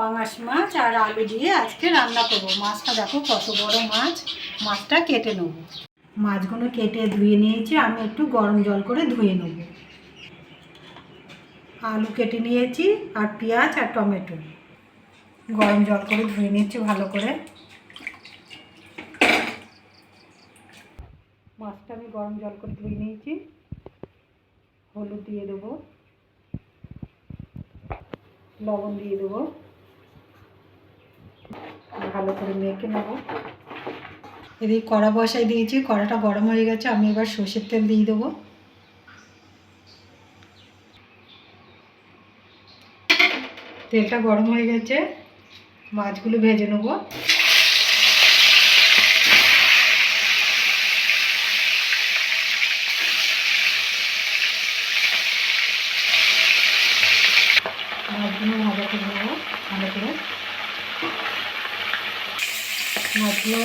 পাঙাশ মাছ আর আলু দিয়ে আজকে রান্না করব। মাছটা দেখো কত বড় মাছ। মাছটা কেটে নেব। মাছগুলো কেটে ধুয়ে নিয়েছি। আমি একটু গরম জল করে ধুয়ে নেব। আলু কেটে নিয়েছি আর পেঁয়াজ আর টমেটো। গরম জল করে ধুয়ে নিয়েছি ভালো করে। মাছটা আমি গরম জল করে ধুয়ে নিয়েছি। হলুদ দিয়ে দেবো। লবণ দিয়ে দেবো। ভালো করে মেখে নেব। এদিকে কড়া বসাই দিয়েছি, কড়াটা গরম হয়ে গেছে, আমি এবার সর্ষের তেল দিয়ে দেবো। তেলটা গরম হয়ে গেছে, মাছগুলো ভেজে নেব মাছগুলো ভাজা করে নেব ভালো করে মাছগুলো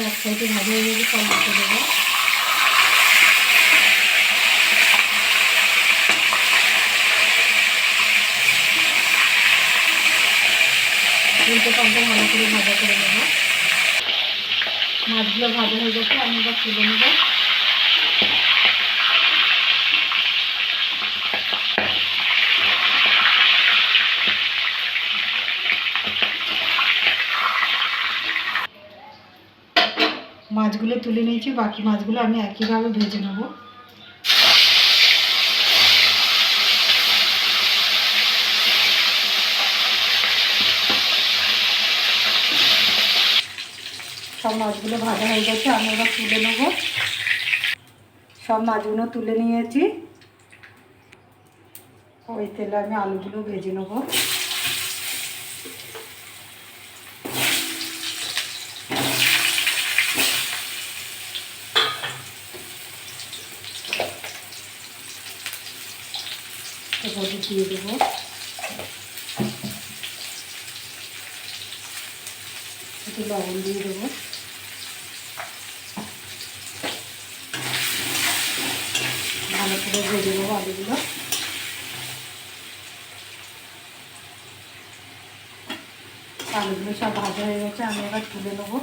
হয়ে গেছে, সব দেবো। ভালো করে ভাজা করে নেব। মাছগুলো ভাজা হয়ে গেছে, আমি এবার তুলে নেব। মাছগুলো তুলে নিয়েছি, বাকি মাছগুলো আমি একইভাবে ভেজে নেব। সব মাছগুলো ভাজা হয়ে গেছে, আমি এবার তুলে নেব। সব মাছগুলো তুলে নিয়েছি। ওই তেলে আমি আলুগুলো ভেজে নেব হলুদ দিয়ে দেবো। একটু লবণ দিয়ে দেবো। ভালো করে ভেজে দেবো আলুগুলো। আলুগুলো সব ভাজা হয়ে গেছে, আমি এবার তুলে নেব।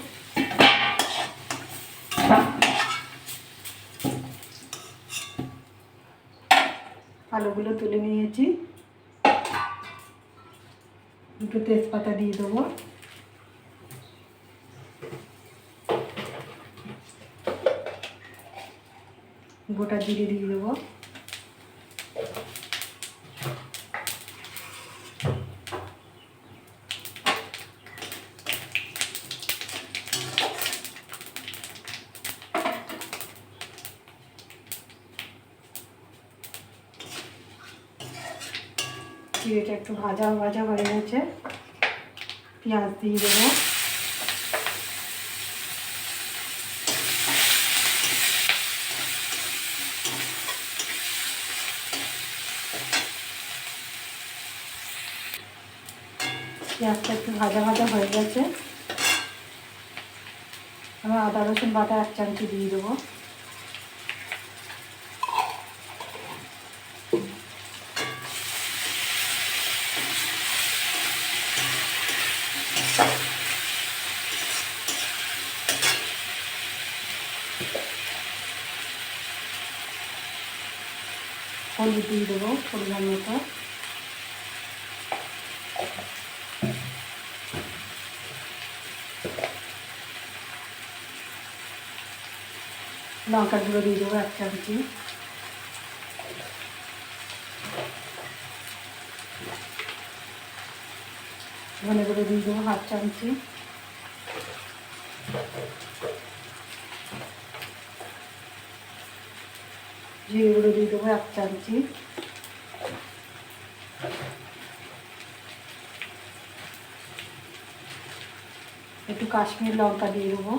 আলুগুলো তুলে নিয়েছি দুটো তেজপাতা দিয়ে দেবো। গোটা জিরে দিয়ে দেবো। জিরেটা একটু ভাজা ভাজা হয়ে গেছে। পেঁয়াজ দিয়ে দেবো। পেঁয়াজটা একটু ভাজা ভাজা হয়ে গেছে। আমি আদা রসুন বাটা এক চামচি দিয়ে দেবো। হলুদ দিয়ে দেবো পরিমাণ মতো। লঙ্কার গুঁড়ো দিয়ে দেবো এক চামচি। ধনে গুঁড়ো দিয়ে দেবো হাফ চামচি। জিরে গুঁড়ো দিয়ে দেবো এক চামচি। একটু কাশ্মীর লঙ্কা দিয়ে দেবো।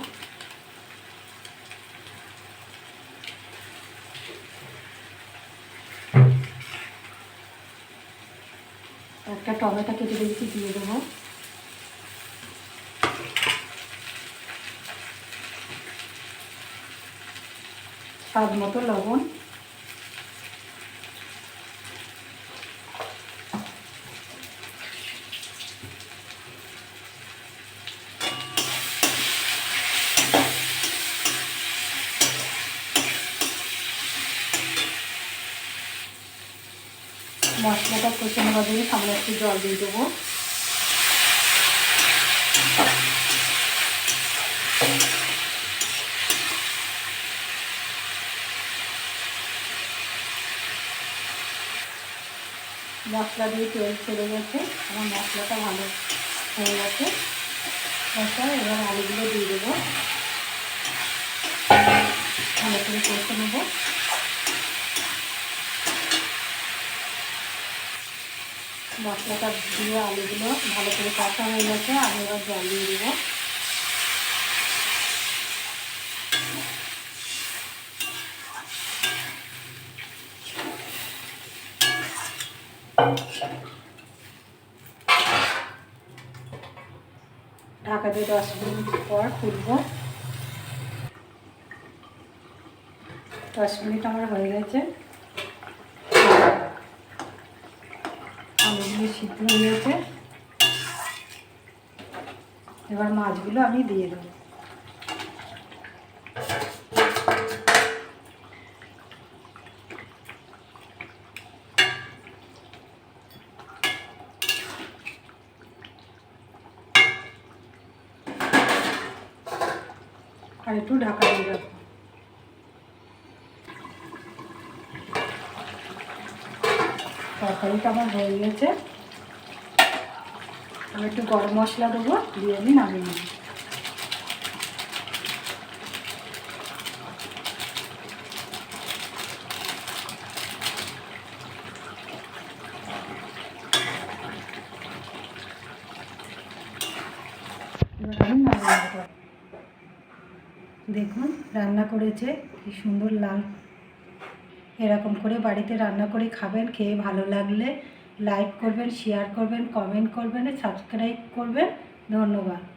একটা টমেটো কেটে দিয়েছি দিয়ে দেবো। স্বাদ মতো লবণ। মশলাটা কষে নেওয়ার জন্য সামনে একটু জল দিয়ে দেবো। মশলা দিয়ে তেল ছেড়ে গেছে, আমার মশলাটা ভালো হয়ে গেছে। মশলা এবার আলুগুলো দিয়ে দেবো। ভালো করে কষে নেব। মশলাটা দিয়ে আলুগুলো ভালো করে কষা হয়ে গেছে, আমি এবার জল দিয়ে দেবো। ঢাকা দিয়ে দশ মিনিট পর তুলব দশ মিনিট আমার হয়ে গেছে। আলুগুলো সিদ্ধ হয়ে গেছে এবার মাছগুলো আমি দিয়ে দেবো। আর একটু ঢাকা দিয়ে রাখব তরকারিটা আমার হয়ে গেছে। আমি একটু গরম মশলা দেবো, দিয়ে আমি নামিয়ে নেব। দেখুন, রান্না করেছে, কি সুন্দর লাল এরকম করে বাড়িতে রান্না করে খাবেন, খেয়ে ভালো লাগলে লাইক করবেন শেয়ার করবেন কমেন্ট করবেন সাবস্ক্রাইব করবেন। ধন্যবাদ।